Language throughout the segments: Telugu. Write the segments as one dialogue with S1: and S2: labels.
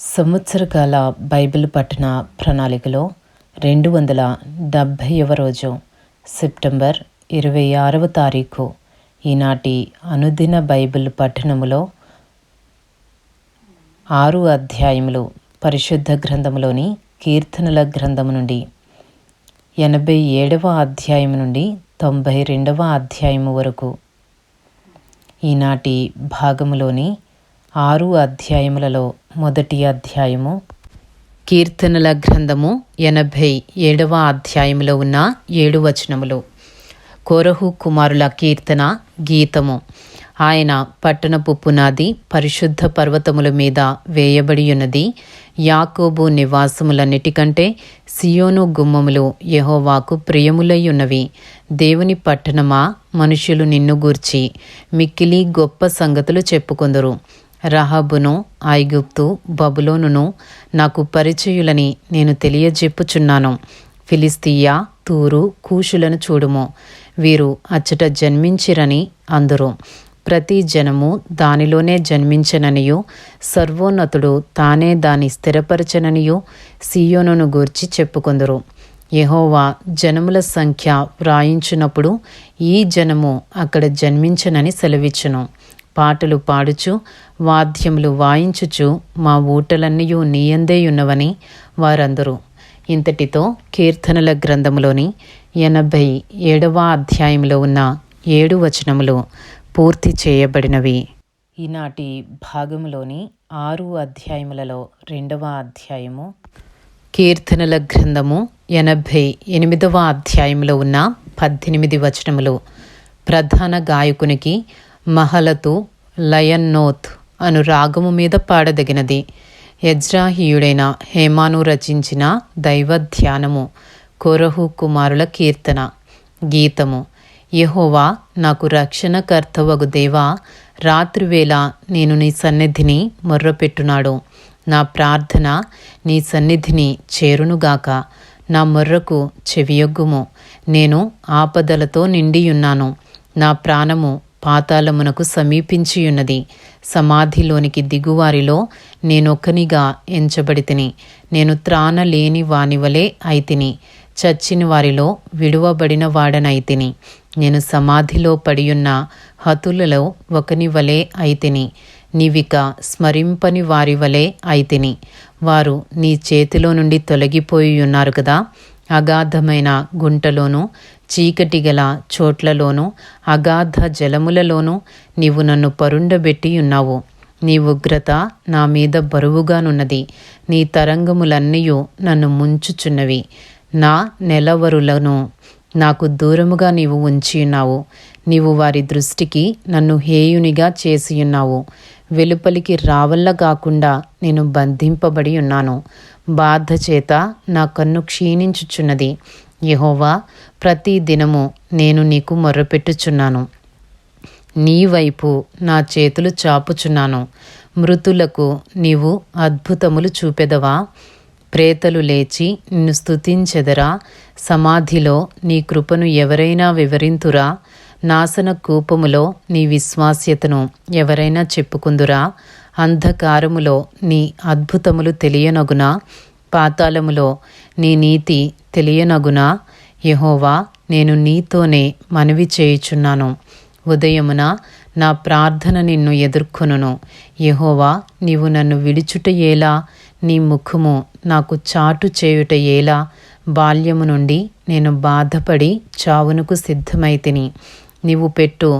S1: సంవత్సరకాల బైబిల్ పఠన ప్రణాళికలో రెండు వందల డెబ్భైవ రోజు సెప్టెంబర్ ఇరవై ఆరవ తారీఖు ఈనాటి అనుదిన బైబిల్ పఠనములో ఆరు అధ్యాయములు పరిశుద్ధ గ్రంథములోని కీర్తనల గ్రంథము నుండి ఎనభై ఏడవ అధ్యాయం నుండి తొంభై రెండవ అధ్యాయము వరకు. ఈనాటి భాగములోని ఆరు అధ్యాయములలో మొదటి అధ్యాయము. కీర్తనల గ్రంథము ఎనభై ఏడవ అధ్యాయములో ఉన్న ఏడు వచనములు. కోరహు కుమారుల కీర్తన గీతము. ఆయన పట్టణపు పునాది పరిశుద్ధ పర్వతముల మీద వేయబడి ఉన్నది. యాకోబు నివాసములన్నిటికంటే సియోను గుమ్మములు యహోవాకు ప్రియములయ్యున్నవి దేవుని పట్టణమా మనుషులు నిన్ను గూర్చి మిక్కిలి గొప్ప సంగతులు చెప్పుకుందరు. రహబును ఐగుప్తు బబులోనును నాకు పరిచయులని నేను తెలియజెప్పుచున్నాను. ఫిలిస్తీయా తూరు కూషులను చూడుము. వీరు అచ్చట జన్మించిరని అందరు. ప్రతి జనము దానిలోనే జన్మించననియు. సర్వోన్నతుడు తానే దాని స్థిరపరచననియు. సియోనును గూర్చి చెప్పుకొందరు. యహోవా జనముల సంఖ్య వ్రాయించినప్పుడు ఈ జనము అక్కడ జన్మించనని సెలవిచ్చును. పాటలు పాడుచు వాద్యములు వాయించుచు మా ఊటలన్నయూ నీయందేయున్నవని వారందరూ. ఇంతటితో కీర్తనల గ్రంథములోని ఎనభై ఏడవ అధ్యాయంలో ఉన్న ఏడు వచనములు పూర్తి చేయబడినవి. ఈనాటి భాగములోని ఆరు అధ్యాయములలో రెండవ అధ్యాయము. కీర్తనల గ్రంథము ఎనభై ఎనిమిదవ అధ్యాయంలో ఉన్న పద్దెనిమిది వచనములు. ప్రధాన గాయకునికి మహలతు లయన్నోత్ అను రాగము మీద పాడదగినది. యజ్రాహీయుడైన హేమాను రచించిన దైవ ధ్యానము కొరహు కుమారుల కీర్తన గీతము. యహోవా నాకు రక్షణకర్తవగు దేవా రాత్రివేళ నేను నీ సన్నిధిని మొర్రపెట్టున్నాడు నా ప్రార్థన నీ సన్నిధిని చేరునుగాక. నా మొర్రకు చెవియొగ్గుము. నేను ఆపదలతో నిండియున్నాను. నా ప్రాణము పాతాళమునకు సమీపించియున్నది. సమాధిలోనికి దిగువారిలో నేనొక్కనిగా ఎంచబడితిని. నేను త్రాణలేని వానివలే అయితిని. చచ్చిన వారిలో విడువబడిన వాడనైతిని. నేను సమాధిలో పడియున్న హతులలో ఒకని వలె అయితిని. నీవిక స్మరింపని వారి వలె అయితిని. వారు నీ చేతిలో నుండి తొలగిపోయి ఉన్నారు కదా. అగాధమైన గుంటలోనూ చీకటి గల చోట్లలోనూ అగాధ జలములలోనూ నీవు నన్ను పరుండబెట్టి ఉన్నావు. నీ ఉగ్రత నా మీద బరువుగానున్నది. నీ తరంగములన్నీ నన్ను ముంచుచున్నవి. నా నెలవరులను నాకు దూరముగా నీవు ఉంచి ఉన్నావు. నీవు వారి దృష్టికి నన్ను హేయునిగా చేసి ఉన్నావు. వెలుపలికి రావల్ల కాకుండా నేను బంధింపబడి ఉన్నాను. బాధ చేత నా కన్ను క్షీణించుచున్నది. యహోవా ప్రతి దినము నేను నీకు మొర్రపెట్టుచున్నాను. నీ వైపు నా చేతులు చాపుచున్నాను. మృతులకు నీవు అద్భుతములు చూపెదవా? ప్రేతలు లేచి నిన్ను స్థుతించెదరా సమాధిలో నీ కృపను ఎవరైనా వివరింతురా? నాశన కూపములో నీ విశ్వాస్యతను ఎవరైనా చెప్పుకుందురా? అంధకారములో నీ అద్భుతములు తెలియనగునా? పాతాళములో నీ నీతి తెలియనగునా? యహోవా నేను నీతోనే మనవి చేయుచున్నాను. ఉదయమున నా ప్రార్థన నిన్ను ఎదుర్కొనును. యహోవా నీవు నన్ను విడుచుట ఏలా నీ ముఖము నాకు చాటు చేయుట ఏలా బాల్యము నుండి నేను బాధపడి చావునకు సిద్ధమైతిని. నీవు పెట్టు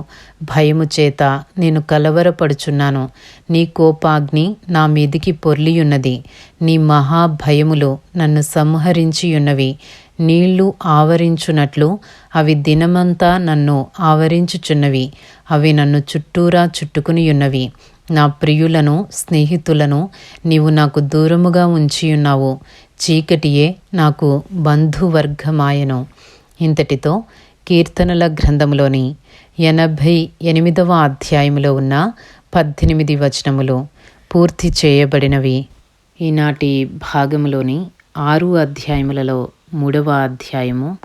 S1: భయము చేత నేను కలవరపడుచున్నాను. నీ కోపాగ్ని నా మీదికి పొర్లియున్నది. నీ మహాభయములు నన్ను సంహరించియున్నవి. నీళ్ళు ఆవరించునట్లు అవి దినమంతా నన్ను ఆవరించుచున్నవి. అవి నన్ను చుట్టూరా చుట్టుకునియున్నవి. నా ప్రియులను స్నేహితులను నీవు నాకు దూరముగా ఉంచియున్నావు. చీకటియే నాకు బంధువర్గమాయను. ఇంతటితో కీర్తనల గ్రంథంలోని ఎనభై ఎనిమిదవ అధ్యాయములో ఉన్న పద్దెనిమిది వచనములు పూర్తి చేయబడినవి. ఈనాటి భాగములోని ఆరు అధ్యాయములలో మూడవ అధ్యాయము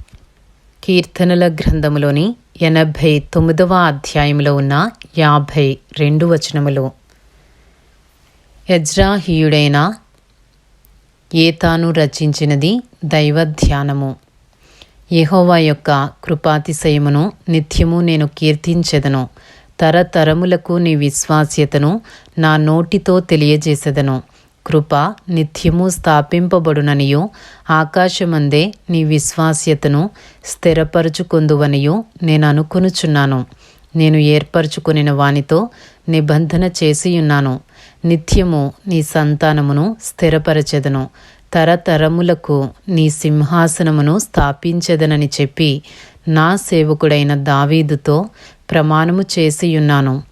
S1: కీర్తనల గ్రంథములోని ఎనభై తొమ్మిదవ అధ్యాయంలో ఉన్న యాభై రెండు వచనములు. యజ్రాహీయుడైన ఏతాను రచించినది దైవ ధ్యానము యహోవా యొక్క కృపాతిశయమును నిత్యము నేను కీర్తించెదను. తరతరములకు నీ విశ్వాస్యతను నా నోటితో తెలియజేసెదను. కృప నిత్యము స్థాపింపబడుననియు ఆకాశమందే నీ విశ్వాస్యతను స్థిరపరచుకొందువనియు నేను అనుకొనుచున్నాను. నేను ఏర్పరచుకునిన వానితో నిబంధన చేసియున్నాను. నిత్యము నీ సంతానమును స్థిరపరచెదను. తరతరములకు నీ సింహాసనమును స్థాపించదనని చెప్పి నా సేవకుడైన దావీదుతో ప్రమాణము చేసియున్నాను.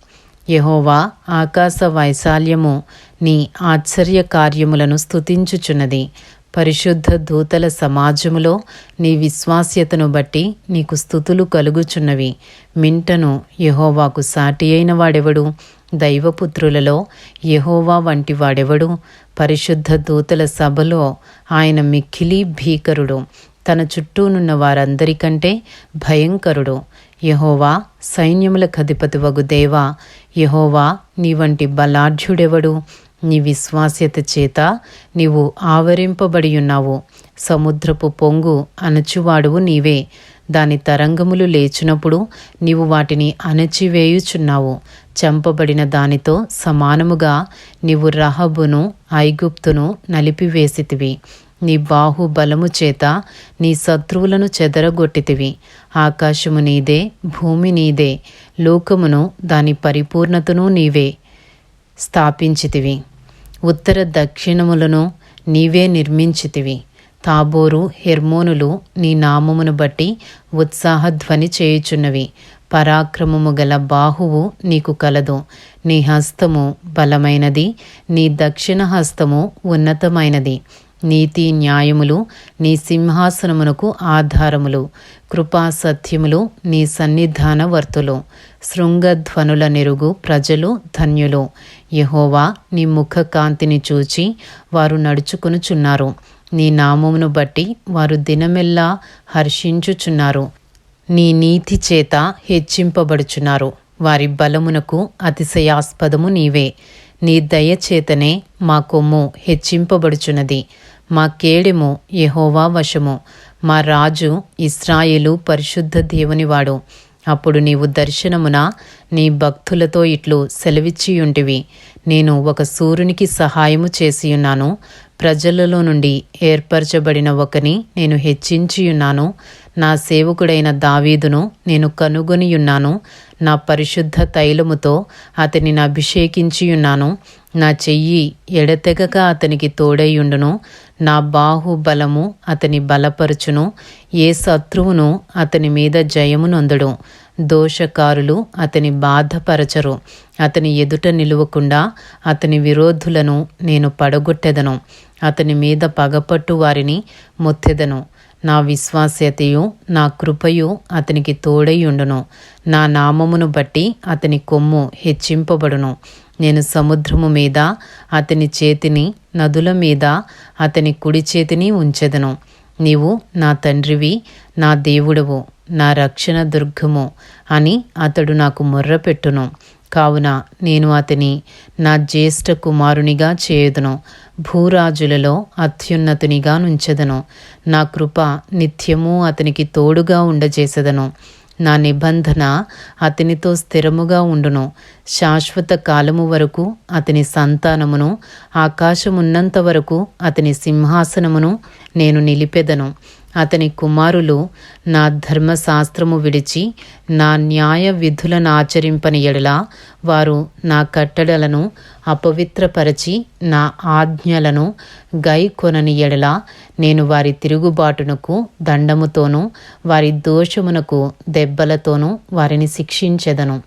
S1: యహోవా ఆకాశ వైశాల్యము నీ ఆశ్చర్య కార్యములను స్థుతించుచున్నది పరిశుద్ధ దూతల సమాజములో నీ విశ్వాస్యతను బట్టి నీకు స్థుతులు కలుగుచున్నవి. మింటను యహోవాకు సాటి అయిన వాడెవడు? దైవపుత్రులలో యహోవా వంటి వాడెవడు? పరిశుద్ధ దూతల సభలో ఆయన మిక్కిలి భీకరుడు. తన చుట్టూనున్న వారందరికంటే భయంకరుడు. యహోవా సైన్యముల కధిపతి వగు దేవా. యహోవా నీ వంటి బలాఢ్యుడెవడు? నీ విశ్వాస్యత చేత నీవు ఆవరింపబడి ఉన్నావు. సముద్రపు పొంగు అణచువాడువు నీవే. దాని తరంగములు లేచినప్పుడు నీవు వాటిని అణచివేయుచున్నావు. చంపబడిన దానితో సమానముగా నీవు రహబును ఐగుప్తును నలిపివేసితివి. నీ బాహుబలము చేత నీ శత్రువులను చెదరగొట్టితివి. ఆకాశము నీదే భూమి నీదే లోకమును దాని పరిపూర్ణతను నీవే స్థాపించితివి. ఉత్తర దక్షిణములను నీవే నిర్మించితివి. తాబోరు హెర్మోనులు నీ నామమును బట్టి ఉత్సాహధ్వని చేయుచున్నవి. పరాక్రమము గల బాహువు నీకు కలదు. నీ హస్తము బలమైనది నీ దక్షిణ హస్తము ఉన్నతమైనది. నీతి న్యాయములు నీ సింహాసనమునకు ఆధారములు. కృపా సత్యములు నీ సన్నిధాన వర్తులు. శృంగధ్వనుల నెరుగు ప్రజలు ధన్యులు. యహోవా నీ ముఖ కాంతిని చూచి వారు నడుచుకునుచున్నారు. నీ నామమును బట్టి వారు దినమెల్లా హర్షించుచున్నారు. నీ నీతి చేత హెచ్చింపబడుచున్నారు. వారి బలమునకు అతిశయాస్పదము నీవే. నీ దయచేతనే మా కొమ్ము హెచ్చింపబడుచున్నది. మా కేడెము యహోవా వశము. మా రాజు ఇస్రాయేలు పరిశుద్ధ దేవునివాడు. అప్పుడు నీవు దర్శనమున నీ భక్తులతో ఇట్లు సెలవిచ్చియుంటివి. నేను ఒక సూర్యునికి సహాయము చేసియున్నాను. ప్రజలలో నుండి ఏర్పరచబడిన ఒకని నేను హెచ్చించియున్నాను. నా సేవకుడైన దావీదును నేను కనుగొనియున్నాను. నా పరిశుద్ధ తైలముతో అతనిని అభిషేకించియున్నాను. నా చెయ్యి ఎడతెగక అతనికి తోడైయుండును. నా బాహుబలము అతని బలపరుచును. ఏ శత్రువును అతని మీద జయమునొందడు దోషకారులు అతని బాధపరచరు. అతని ఎదుట నిలువకుండా అతని విరోధులను నేను పడగొట్టెదను. అతని మీద పగపట్టు వారిని మొత్తెదను. నా విశ్వాస్యతయు నా కృపయు అతనికి తోడైయుండును. నా నామమును బట్టి అతని కొమ్ము హెచ్చింపబడును. నేను సముద్రము మీద అతని చేతిని నదుల మీద అతని కుడి చేతిని ఉంచెదను. నీవు నా తండ్రివి నా దేవుడవు నా రక్షణ దుర్గము అని అతడు నాకు మొర్రపెట్టును. కావున నేను అతని నా జ్యేష్ఠ కుమారునిగా చేయుదును. భూరాజులలో అత్యున్నతునిగా నుంచెదను. నా కృప నిత్యము అతనికి తోడుగా ఉండజేసెదను. నా నిబంధన అతనితో స్థిరముగా ఉండును. శాశ్వత కాలము వరకు అతని సంతానమును ఆకాశమున్నంత వరకు అతని సింహాసనమును నేను నిలిపెదను. అతని కుమారులు నా ధర్మశాస్త్రము విడిచి నా న్యాయ విధులను ఆచరింపని ఎడల వారు నా కట్టడలను అపవిత్రపరచి నా ఆజ్ఞలను గై కొనని ఎడల నేను వారి తిరుగుబాటునకు దండముతోనూ వారి దోషమునకు దెబ్బలతోనూ వారిని శిక్షించెదను.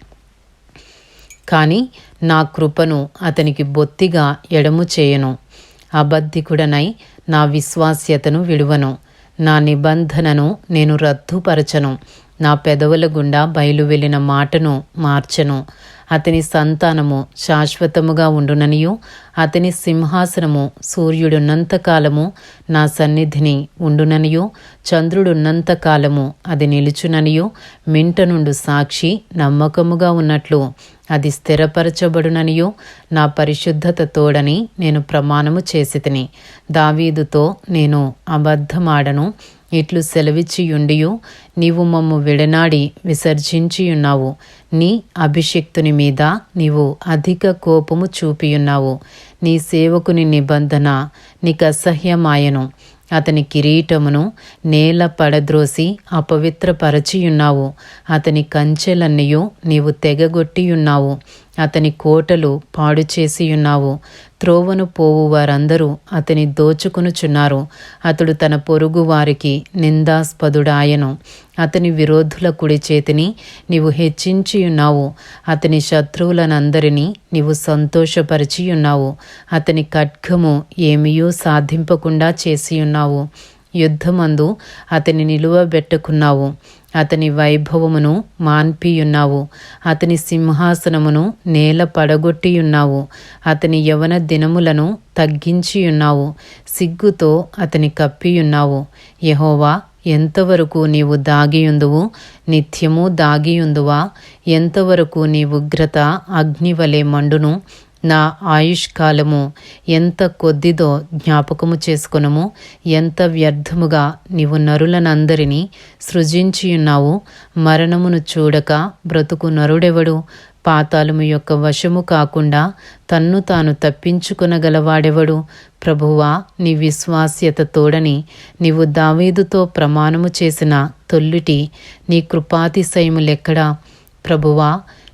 S1: కానీ నా కృపను అతనికి బొత్తిగా ఎడము చేయను. అబద్ధికుడనై నా విశ్వాస్యతను విడువను. నా నిబంధనను నేను రద్దుపరచను. నా పెదవుల గుండా బయలు వెళ్ళిన మాటను మార్చను. అతని సంతానము శాశ్వతముగా ఉండుననియు. అతని సింహాసనము సూర్యుడున్నంత కాలము నా సన్నిధిని ఉండుననియు. చంద్రుడున్నంత కాలము అది నిలుచుననియు. మింట నుండు సాక్షి నమ్మకముగా ఉన్నట్లు అది స్థిరపరచబడుననియో. నా పరిశుద్ధత తోడని నేను ప్రమాణము చేసి తిని. దావీదుతో నేను అబద్ధమాడను. ఇట్లు సెలవిచ్చియుండియు నీవు మమ్ము విడనాడి విసర్జించియున్నావు. నీ అభిషక్తుని మీద నీవు అధిక కోపము చూపియున్నావు. నీ సేవకుని నిబంధన నీకు అసహ్యమాయను అతని కిరీటమును నేల పడద్రోసి అపవిత్రపరచియున్నావు. అతని కంచెలన్నయూ నీవు తెగగొట్టియున్నావు. అతని కోటలు పాడు చేసియున్నావు. త్రోవను పోవు వారందరూ అతని దోచుకునుచున్నారు. అతడు తన పొరుగు వారికి నిందాస్పదుడాయను. అతని విరోధుల కుడి చేతిని నీవు హెచ్చించియున్నావు. అతని శత్రువులనందరినీ నీవు సంతోషపరిచియున్నావు. అతని ఖడ్గము ఏమియూ సాధింపకుండా చేసియున్నావు. యుద్ధమందు అతని నిలువబెట్టుకున్నావు అతని వైభవమును మాన్పియున్నావు. అతని సింహాసనమును నేల పడగొట్టియున్నావు. అతని యవన దినములను తగ్గించియున్నావు. సిగ్గుతో అతని కప్పియున్నావు. యహోవా ఎంతవరకు నీవు దాగియుందువు? నిత్యము దాగియుందువా? ఎంతవరకు నీ ఉగ్రత అగ్నివలే మండును? నా ఆయుష్కాలము ఎంత కొద్దిదో జ్ఞాపకము చేసుకునము ఎంత వ్యర్థముగా నీవు నరులనందరినీ సృజించియున్నావు. మరణమును చూడక బ్రతుకు నరుడెవడు? పాతాళము యొక్క వశము కాకుండా తన్ను తాను తప్పించుకొనగలవాడెవడు? ప్రభువా నీ విశ్వాస్యత తోడని నీవు దావీదుతో ప్రమాణము చేసిన తొల్లుటి నీ కృపాతిశయములెక్కడా? ప్రభువా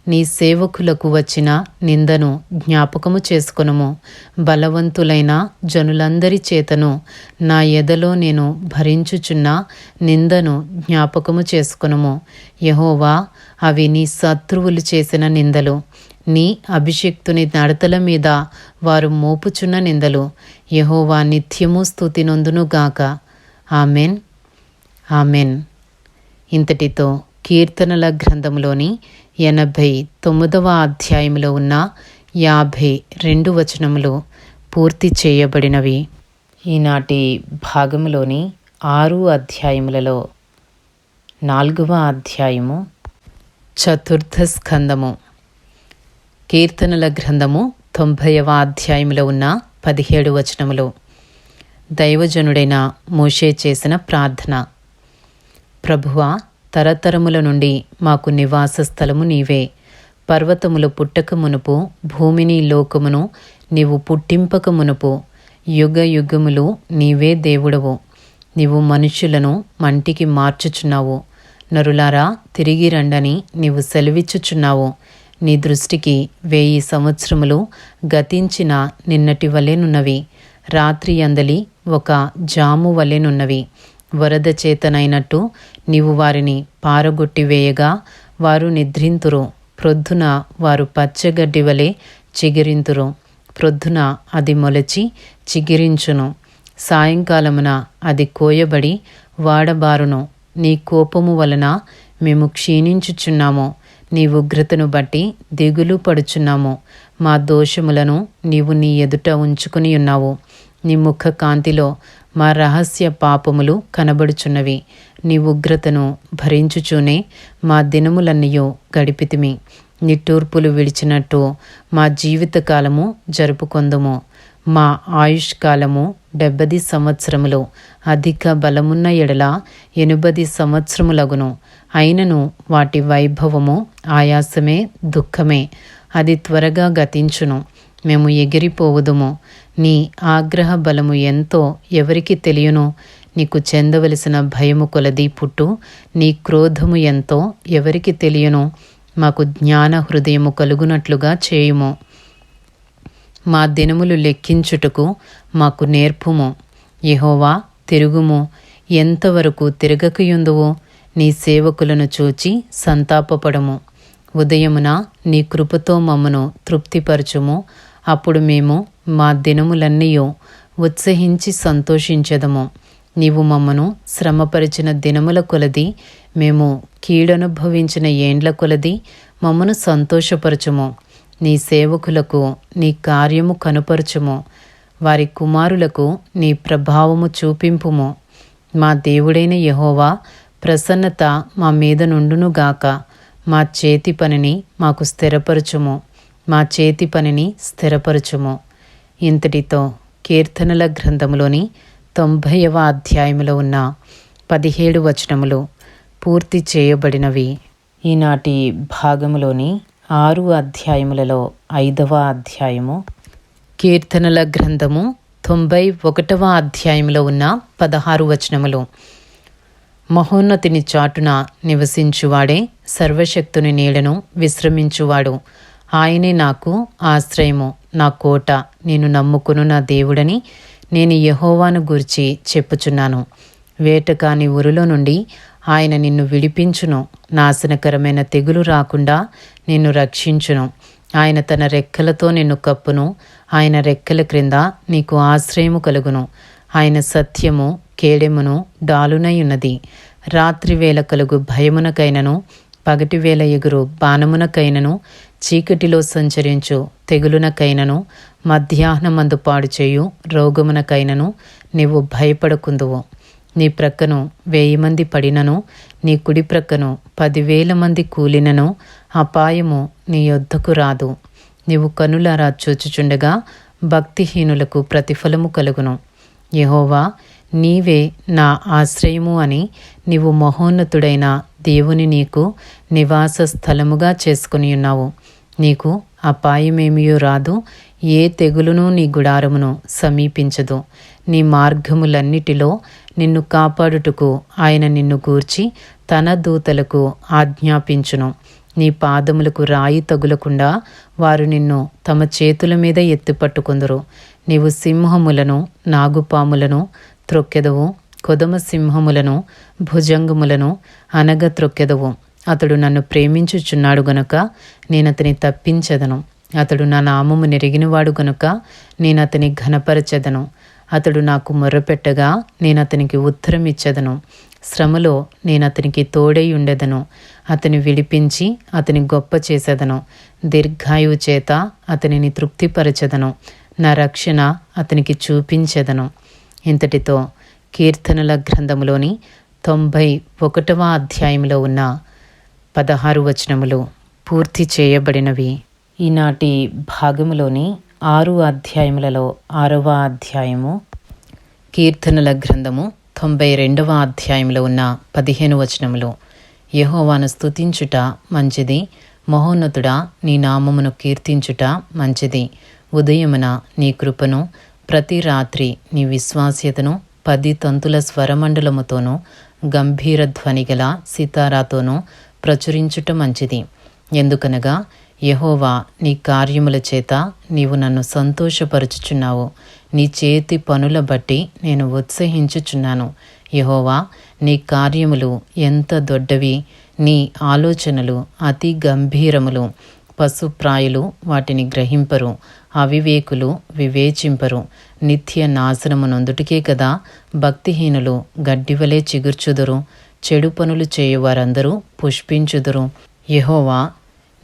S1: నీ సేవకులకు వచ్చిన నిందను జ్ఞాపకము చేసుకొనుము. బలవంతులైన జనులందరి చేతను నా ఎదలో నేను భరించుచున్న నిందను జ్ఞాపకము చేసుకొనుము. యహోవా అవి నీ శత్రువులు చేసిన నిందలు. నీ అభిషక్తుని నడతల మీద వారు మోపుచున్న నిందలు. యహోవా నిత్యము స్థుతి నొందునుగాక ఆమెన్. ఆమెన్. ఇంతటితో కీర్తనల గ్రంథంలోని ఎనభై తొమ్మిదవ అధ్యాయంలో ఉన్న యాభై రెండు వచనములు పూర్తి చేయబడినవి. ఈనాటి భాగంలోని ఆరు అధ్యాయములలో నాలుగవ అధ్యాయము చతుర్థ స్కందము. కీర్తనల గ్రంథము తొంభైవ అధ్యాయంలో ఉన్న పదిహేడు వచనములు. దైవజనుడైన మోషే చేసిన ప్రార్థన. ప్రభువా తరతరముల నుండి మాకు నివాస స్థలము నీవే. పర్వతములు పుట్టక మునుపు భూమిని లోకమును నీవు పుట్టింపక మునుపు యుగ యుగములు నీవే దేవుడవు. నీవు మనుషులను మంటికి మార్చుచున్నావు. నరులారా తిరిగి రండని నీవు సెలవిచ్చుచున్నావు. నీ దృష్టికి వెయ్యి సంవత్సరములు గతించిన నిన్నటి వలెనున్నవి రాత్రి అందలి ఒక జాము వలెనున్నవి వరద చేతనైనట్టు నీవు వారిని పారగొట్టి వేయగా వారు నిద్రింతురు. ప్రొద్దున వారు పచ్చగడ్డి వలె చిగిరింతురు. ప్రొద్దున అది మొలచి చిగిరించును. సాయంకాలమున అది కోయబడి వాడబారును. నీ కోపము వలన మేము క్షీణించుచున్నాము. నీ ఉగ్రతను బట్టి దిగులు పడుచున్నాము. మా దోషములను నీవు నీ ఎదుట ఉంచుకుని ఉన్నావు. నీ ముఖ కాంతిలో మా రహస్య పాపములు కనబడుచున్నవి. నీ ఉగ్రతను భరించుచూనే మా దినములన్నయో గడిపితిమి. నిట్టూర్పులు విడిచినట్టు మా జీవితకాలము జరుపుకొందుము. మా ఆయుష్కాలము డెబ్బది సంవత్సరములు అధిక బలమున్న ఎడల ఎనుబది సంవత్సరములగును. అయినను వాటి వైభవము ఆయాసమే దుఃఖమే. అది త్వరగా గతించును. మేము ఎగిరిపోవుదుము. నీ ఆగ్రహ బలము ఎంతో ఎవరికి తెలియను నీకు చెందవలసిన భయము కొలది పుట్టు. నీ క్రోధము ఎంతో ఎవరికి తెలియనో మాకు జ్ఞాన హృదయము కలుగునట్లుగా చేయుము. మా దినములు లెక్కించుటకు మాకు నేర్పుము. యహోవా తిరుగుము. ఎంతవరకు తిరగకయుందువో నీ సేవకులను చూచి సంతాపపడము. ఉదయమున నీ కృపతో మమ్మను తృప్తిపరచుము. అప్పుడు మేము మా దినములన్నయో ఉత్సహించి సంతోషించదము. నీవు మమ్మను శ్రమపరిచిన దినముల కొలది మేము కీడనుభవించిన ఏండ్ల కొలది మమ్మను సంతోషపరచుము. నీ సేవకులకు నీ కార్యము కనుపరచుము. వారి కుమారులకు నీ ప్రభావము చూపింపుము. మా దేవుడైన యహోవా ప్రసన్నత మా మీద నుండునుగాక మా చేతి పనిని మాకు స్థిరపరచుము. మా చేతి పనిని స్థిరపరచుము. ఇంతటితో కీర్తనల గ్రంథములోని తొంభైవ అధ్యాయములో ఉన్న పదిహేడు వచనములు పూర్తి చేయబడినవి. ఈనాటి భాగములోని ఆరు అధ్యాయములలో ఐదవ అధ్యాయము. కీర్తనల గ్రంథము తొంభై ఒకటవ అధ్యాయంలో ఉన్న పదహారు వచనములు. మహోన్నతిని చాటున నివసించువాడే సర్వశక్తుని నీడను విశ్రమించువాడు. ఆయనే నాకు ఆశ్రయము నా కోట. నేను నమ్ముకును నా దేవుడని నేను యహోవాను గురించి చెప్పుచున్నాను. వేటకాని ఊరిలో నుండి ఆయన నిన్ను విడిపించును. నాశనకరమైన తెగులు రాకుండా నిన్ను రక్షించును. ఆయన తన రెక్కలతో నిన్ను కప్పును. ఆయన రెక్కల క్రింద నీకు ఆశ్రయము కలుగును. ఆయన సత్యము కేడెమును డాలునై ఉన్నది. రాత్రివేళ కలుగు భయమునకైనను పగటివేళ ఎగురు బాణమునకైనను చీకటిలో సంచరించు తెగులునకైనను మధ్యాహ్నమందు పాడు చేయు రోగమునకైనను నీవు భయపడకుందువు. నీ ప్రక్కను వెయ్యి మంది పడినను నీ కుడి ప్రక్కను పదివేల మంది కూలినను అపాయము నీ యొద్దకు రాదు. నీవు కనులారా చూచుచుండగా భక్తిహీనులకు ప్రతిఫలము కలుగును. యహోవా నీవే నా ఆశ్రయము అని నీవు మహోన్నతుడైన దేవుని నీకు నివాస స్థలముగా చేసుకుని ఉన్నావు. నీకు అపాయమేమియో రాదు ఏ తెగులును నీ గుడారమును సమీపించదు. నీ మార్గములన్నిటిలో నిన్ను కాపాడుటకు ఆయన నిన్ను గూర్చి తన దూతలకు ఆజ్ఞాపించును. నీ పాదములకు రాయి తగులకుండా వారు నిన్ను తమ చేతుల మీద ఎత్తిపట్టుకుందరు. నీవు సింహములను నాగుపాములను త్రొక్కెదవు. కొదమ సింహములను భుజంగములను అనగ త్రొక్కెదవు. అతడు నన్ను ప్రేమించుచున్నాడు గనుక అతని తప్పించదను. అతడు నా నామము నెరిగినవాడు గనుక నేను అతని ఘనపరచెదను. అతడు నాకు మొర్రపెట్టగా నేను అతనికి ఉత్తరం ఇచ్చేదను శ్రమలో నేను అతనికి తోడై ఉండెదను అతని విడిపించి అతని గొప్ప చేసేదను దీర్ఘాయువు చేత అతనిని తృప్తిపరచెదను. నా రక్షణ అతనికి చూపించెదను. ఇంతటితో కీర్తనల గ్రంథములోని తొంభై ఒకటవ అధ్యాయంలో ఉన్న పదహారు వచనములు పూర్తి చేయబడినవి. ఈనాటి భాగములోని ఆరు అధ్యాయములలో ఆరవ అధ్యాయము కీర్తనల గ్రంథము తొంభై రెండవ అధ్యాయంలో ఉన్న పదిహేను వచనములు. యహోవాను స్తుతించుట మంచిది మహోన్నతుడా నీ నామమును కీర్తించుట మంచిది. ఉదయమున నీ కృపను ప్రతి రాత్రి నీ విశ్వాస్యతను పది తంతుల స్వరమండలముతోనూ గంభీర ధ్వని గల సితారాతోనూ ప్రచురించుట మంచిది. ఎందుకనగా యహోవా నీ కార్యముల చేత నీవు నన్ను సంతోషపరుచుచున్నావు. నీ చేతి పనుల బట్టి నేను ఉత్సహించుచున్నాను. యహోవా నీ కార్యములు ఎంత దొడ్డవి నీ ఆలోచనలు అతి గంభీరములు. పశుప్రాయులు వాటిని గ్రహింపరు అవివేకులు వివేచింపరు. నిత్య నాశనము నొందుటికే కదా భక్తిహీనులు గడ్డివలే చిగుర్చుదురు. చెడు పనులు చేయువారందరూ పుష్పించుదురు. యహోవా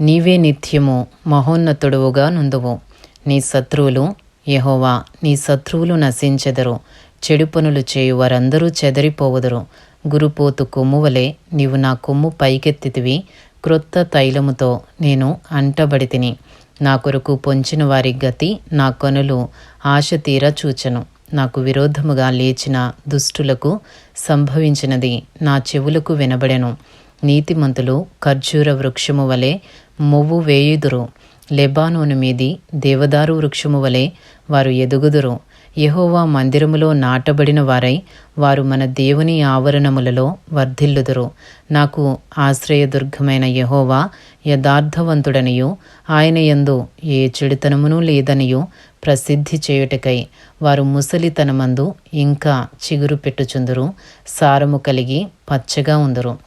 S1: నీవే నిత్యము మహోన్నతుడువుగా నుందువు. నీ శత్రువులు యహోవా నీ శత్రువులు నశించెదరు. చెడు పనులు చేయువారందరూ చెదరిపోవుదురు. గురుపోతు కొమ్ము వలె నీవు నా కొమ్ము పైకెత్తితివి. క్రొత్త తైలముతో నేను అంటబడి తిని నా కొరకు పొంచిన వారి గతి నా కనులు ఆశ తీర చూచెను. నాకు విరోధముగా లేచిన దుష్టులకు సంభవించినది నా చెవులకు వినబడెను. నీతిమంతులు ఖర్జూర వృక్షము వలె మొవ్వు వేయుదురు. లెబానోను మీది దేవదారు వృక్షము వలె వారు ఎదుగుదురు. యహోవా మందిరములో నాటబడిన వారై వారు మన దేవుని ఆవరణములలో వర్ధిల్లుదురు. నాకు ఆశ్రయదుర్గమైన యహోవా యథార్థవంతుడనియు. ఆయన యందు ఏ చెడుతనమును లేదనియు. ప్రసిద్ధి చేయుటకై వారు ముసలితనమందు ఇంకా చిగురు పెట్టుచుందురు సారము కలిగి పచ్చగా ఉందరు.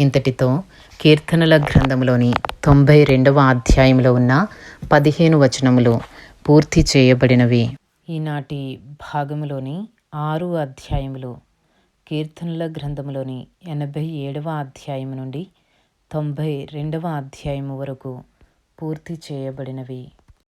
S1: ఇంతటితో కీర్తనల గ్రంథంలోని తొంభై రెండవ అధ్యాయంలో ఉన్న పదిహేను వచనములు పూర్తి చేయబడినవి. ఈనాటి భాగములోని ఆరు అధ్యాయములు కీర్తనల గ్రంథములోని ఎనభై ఏడవ అధ్యాయం నుండి తొంభై రెండవ అధ్యాయము వరకు పూర్తి చేయబడినవి.